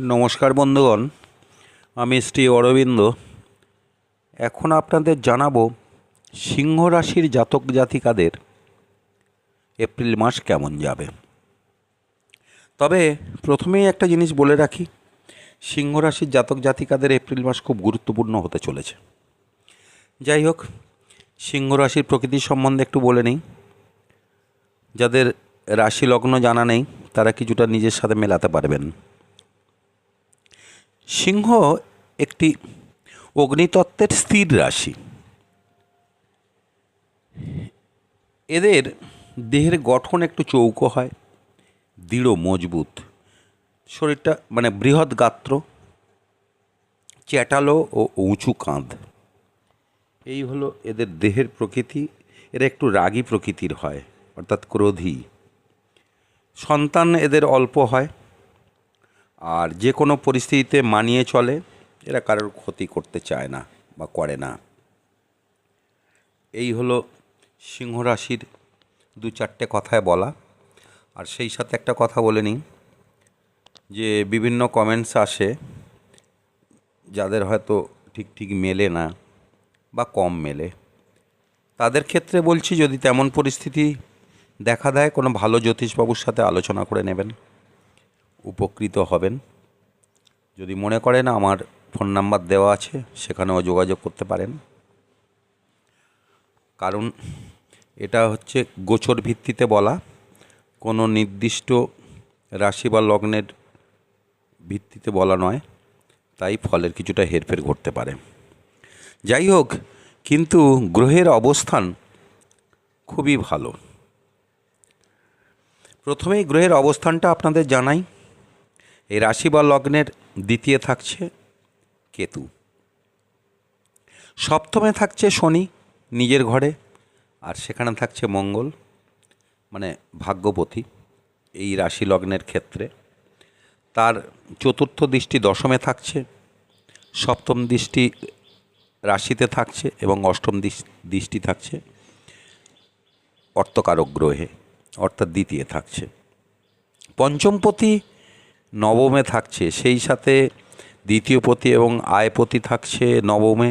নমস্কার বন্ধুগণ, আমি শ্রী অরবিন্দ। এখন আপনাদের জানাব সিংহ রাশির জাতক জাতিকাদের এপ্রিল মাস কেমন যাবে। তবে প্রথমেই একটা জিনিস বলে রাখি, সিংহ রাশির জাতক জাতিকাদের এপ্রিল মাস খুব গুরুত্বপূর্ণ হতে চলেছে। যাই হোক, সিংহ রাশির প্রকৃতির সম্বন্ধে একটু বলে নিই। যাদের রাশি লগ্ন জানা নেই, তারা কিছুটা নিজের সাথে মেলাতে পারবেন। সিংহ একটি অগ্নিতত্ত্বের স্থির রাশি। এদের দেহের গঠন একটু চৌকো হয়, দৃঢ়, মজবুত। শরীরটা মানে বৃহৎ গাত্র, চ্যাটালো ও উঁচু কাঁধ। এই হলো এদের দেহের প্রকৃতি, এরা একটু রাগী প্রকৃতির হয়, অর্থাৎ ক্রোধী। সন্তান এদের অল্প হয় আর যে কোনো পরিস্থিতিতে মানিয়ে চলে, এরা কারোর ক্ষতি করতে চায় না বা করে না। এই হলো সিংহ রাশির দু চারটে কথায় বলা। আর সেই সাথে একটা কথা বলে নিই, যে বিভিন্ন কমেন্টস আসে, যাদের হয়তো ঠিক ঠিক মেলে না বা কম মেলে। তাদের ক্ষেত্রে বলছি, যদি তেমন পরিস্থিতি দেখা দেয়, কোনো ভালো জ্যোতিষবাবুর সাথে আলোচনা করে নেবেন। উপকৃত হবেন। যদি মনে করেন আমার ফোন নাম্বার দেওয়া আছে, সেখানেও যোগাযোগ করতে পারেন। কারণ এটা হচ্ছে গোচর ভিত্তিতে বলা, কোনো নির্দিষ্ট রাশি বা লগ্নের ভিত্তিতে বলা নয়, তাই ফলের কিছুটা হেরফের ঘটতে পারে। যাই হোক, কিন্তু গ্রহের অবস্থান খুবই ভালো। প্রথমেই গ্রহের অবস্থানটা আপনাদের জানাই। এই রাশি বা লগ্নের দ্বিতীয় থাকছে কেতু। সপ্তমে থাকছে শনি নিজের ঘরে, আর সেখানে থাকছে মঙ্গল মানে ভাগ্যপতি এই রাশি লগ্নের ক্ষেত্রে। তার চতুর্থ দৃষ্টি দশমে থাকছে, সপ্তম দৃষ্টি রাশিতে থাকছে এবং অষ্টম দৃষ- দৃষ্টি থাকছে অর্থকারক গ্রহে, অর্থাৎ দ্বিতীয় থাকছে। পঞ্চমপতি নবমে থাকছে, সেই সাথে দ্বিতীয় পতি এবং আয়পতি থাকছে নবমে।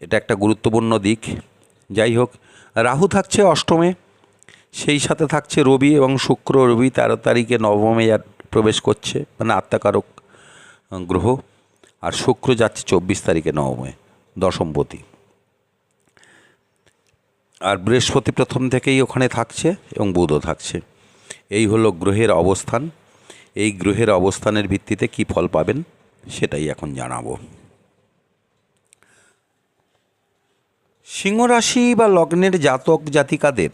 এটা একটা গুরুত্বপূর্ণ দিক। যাই হোক, রাহু থাকছে অষ্টমে, সেই সাথে থাকছে রবি এবং শুক্র। রবি তেরো তারিখে নবমে প্রবেশ করছে মানে আত্মাকারক গ্রহ। আর শুক্র যাচ্ছে চব্বিশ তারিখে নবমে দশমপতি আর বৃহস্পতি প্রথম থেকেই ওখানে থাকছে এবং বুধও থাকছে। এই হলো গ্রহের অবস্থান। এই গ্রহের অবস্থানের ভিত্তিতে কি ফল পাবেন সেটাই এখন জানাব। সিংহ রাশি বা লগ্নের জাতক জাতিকাদের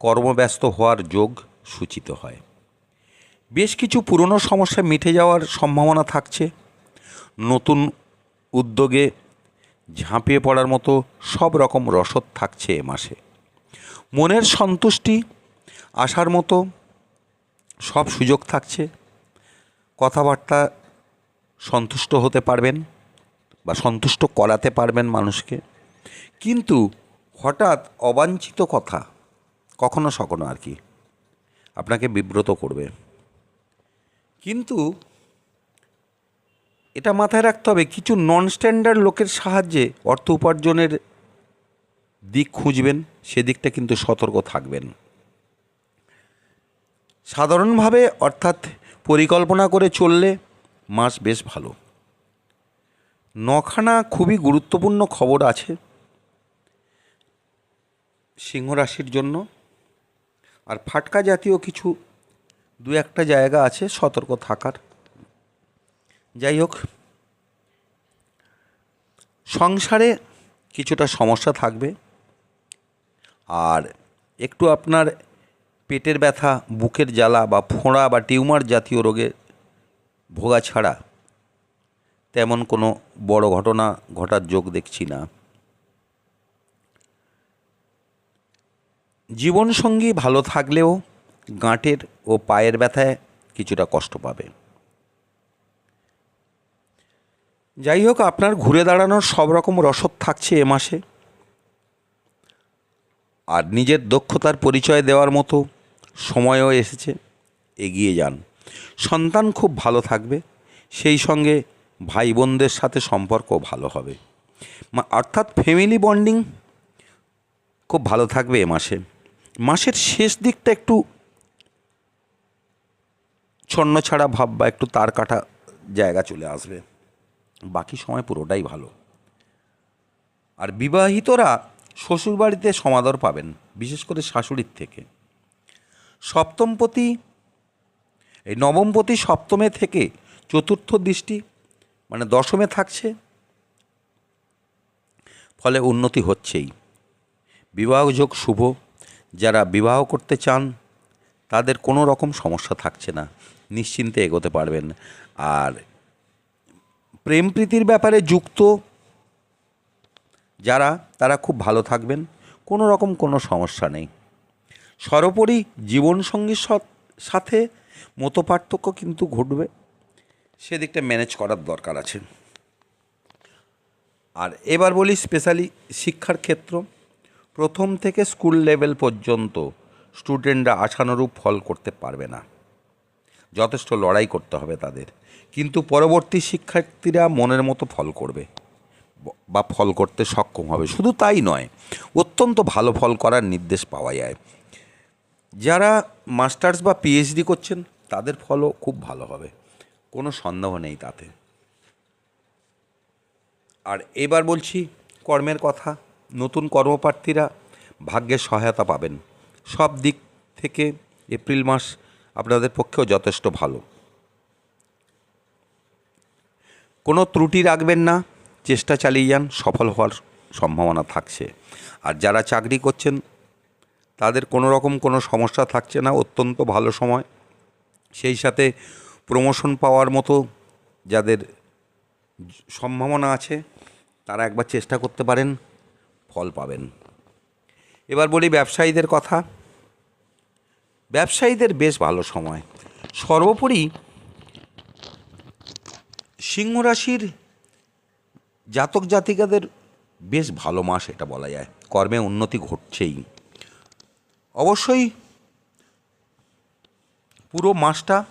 কর্মব্যস্ত হওয়ার যোগ সূচিত হয়। বেশ কিছু পুরনো সমস্যা মিটে যাওয়ার সম্ভাবনা থাকছে। নতুন উদ্যোগে ঝাঁপিয়ে পড়ার মতো সব রকম রসদ থাকছে এ মাসে। মনের সন্তুষ্টি আসার মতো সব সুযোগ থাকছে। কথাবার্তা সন্তুষ্ট হতে পারবেন বা সন্তুষ্ট করাতে পারবেন মানুষকে। কিন্তু হঠাৎ অবাঞ্ছিত কথা কখনো সখনো আর কি আপনাকে বিব্রত করবে। কিন্তু এটা মাথায় রাখতে হবে, কিছু নন স্ট্যান্ডার্ড লোকের সাহায্যে অর্থ উপার্জনের দিক খুঁজবেন, সেদিকটা কিন্তু সতর্ক থাকবেন। সাধারণভাবে অর্থাৎ পরিকল্পনা করে চললে মাস বেশ ভালো। নখানা খুবই গুরুত্বপূর্ণ খবর আছে সিংহ রাশির জন্য। আর ফাটকা জাতীয় কিছু দু একটা জায়গা আছে সতর্ক থাকার। যাই হোক, সংসারে কিছুটা সমস্যা থাকবে। আর একটু আপনার পেটের ব্যথা, বুকের জ্বালা বা ফোঁড়া বা টিউমার জাতীয় রোগে ভোগা ছাড়া তেমন কোনো বড় ঘটনা ঘটার যোগ দেখছি না। জীবনসঙ্গী ভালো থাকলেও গাঁটের ও পায়ের ব্যথায় কিছুটা কষ্ট পাবে। যাই হোক, আপনার ঘুরে দাঁড়ানোর সব রকম রসদ থাকছে এ মাসে। আর নিজের দক্ষতার পরিচয় দেওয়ার মতো সময়ও এসেছে, এগিয়ে যান। সন্তান খুব ভালো থাকবে, সেই সঙ্গে ভাই বোনদের সাথে সম্পর্ক ভালো হবে। অর্থাৎ ফ্যামিলি বন্ডিং খুব ভালো থাকবে এ মাসে। মাসের শেষ দিকটা একটু ছন্ন ছাড়া ভাব বা একটু তার কাটা জায়গা চলে আসবে। বাকি সময় পুরোটাই ভালো। আর বিবাহিতরা শ্বশুরবাড়িতে সমাদর পাবেন, বিশেষ করে শাশুড়ির থেকে। সপ্তমপতি, এই নবমপতি সপ্তমে থেকে চতুর্থ দৃষ্টি মানে দশমে থাকছে। ফলে উন্নতি হচ্ছেই। বিবাহযোগ শুভ। যারা বিবাহ করতে চান, তাদের কোনো রকম সমস্যা থাকছে না। নিশ্চিন্তে এগোতে পারবেন। আর প্রেম প্রীতির ব্যাপারে যুক্ত যারা, তারা খুব ভালো থাকবেন। কোনো রকম কোনো সমস্যা নেই। সর্বোপরি জীবনসঙ্গীর সাথে মতো পার্থক্য কিন্তু ঘটবে। সেদিকটা ম্যানেজ করার দরকার আছে। আর এবার বলি স্পেশালি শিক্ষার ক্ষেত্র। প্রথম থেকে স্কুল লেভেল পর্যন্ত স্টুডেন্টরা আশানুরূপ ফল করতে পারবে না। যথেষ্ট লড়াই করতে হবে তাদের। কিন্তু পরবর্তী শিক্ষার্থীরা মনের মতো ফল করবে বা ফল করতে সক্ষম হবে। শুধু তাই নয়, অত্যন্ত ভালো ফল করার নির্দেশ পাওয়া যায়। যারা মাস্টার্স বা পিএইচডি করছেন, তাদের ফলও খুব ভালো হবে। কোনো সন্দেহ নেই তাতে। আর এবার বলছি, কর্মের কথা। নতুন কর্মপ্রার্থীরা ভাগ্যের সহায়তা পাবেন। সব দিক থেকে এপ্রিল মাস আপনাদের পক্ষেও যথেষ্ট ভালো। কোনো ত্রুটি রাখবেন না। চেষ্টা চালিয়ে যান, সফল হওয়ার সম্ভাবনা থাকছে। আর যারা চাকরি করছেন তাদের কোনো রকম কোনো সমস্যা থাকছে না, অত্যন্ত ভালো সময়। সেই সাথে প্রমোশন পাওয়ার মতো যাদের সম্ভাবনা আছে, তারা একবার চেষ্টা করতে পারেন, ফল পাবেন। এবার বলি ব্যবসায়ীদের কথা। ব্যবসায়ীদের বেশ ভালো সময়। সর্বোপরি সিংহ রাশির জাতক জাতিকাদের বেশ ভালো মাস এটা বলা যায়। কর্মে উন্নতি ঘটছেই। অবশ্যই পুরো মাসটা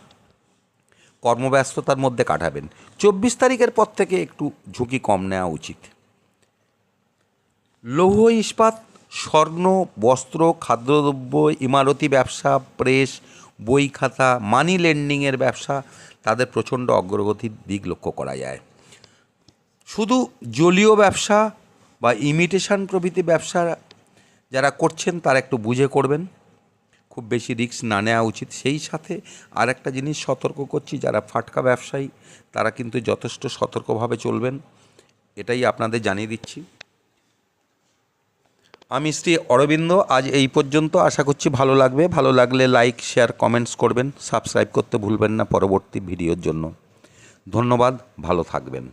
কর্মব্যস্ততার মধ্যে কাটাবেন। চব্বিশ তারিখের পর থেকে একটু ঝুঁকি কম নেওয়া উচিত। লৌহ ইস্পাত, স্বর্ণ, বস্ত্র, খাদ্যদ্রব্য, ইমারতি ব্যবসা, প্রেস, বই খাতা, মানি লেন্ডিংয়ের ব্যবসা, তাদের প্রচণ্ড অগ্রগতির দিক লক্ষ্য করা যায়। শুধু জলীয় ব্যবসা বা ইমিটেশন প্রভৃতি ব্যবসা যারা করছেন তারা একটু বুঝে করবেন। খুব বেশি রিস্ক না নেওয়া উচিত। সেই সাথে আর একটা জিনিস সতর্ক করছি, যারা ফাটকা ব্যবসায়ী, তারা কিন্তু যথেষ্ট সতর্কভাবে চলবেন। এটাই আপনাদের জানিয়ে দিচ্ছি। আমি শ্রী অরবিন্দ, আজ এই পর্যন্ত। আশা করছি ভালো লাগবে। ভালো লাগলে লাইক, শেয়ার, কমেন্টস করবেন। সাবস্ক্রাইব করতে ভুলবেন না পরবর্তী ভিডিওর জন্য। ধন্যবাদ। ভালো থাকবেন।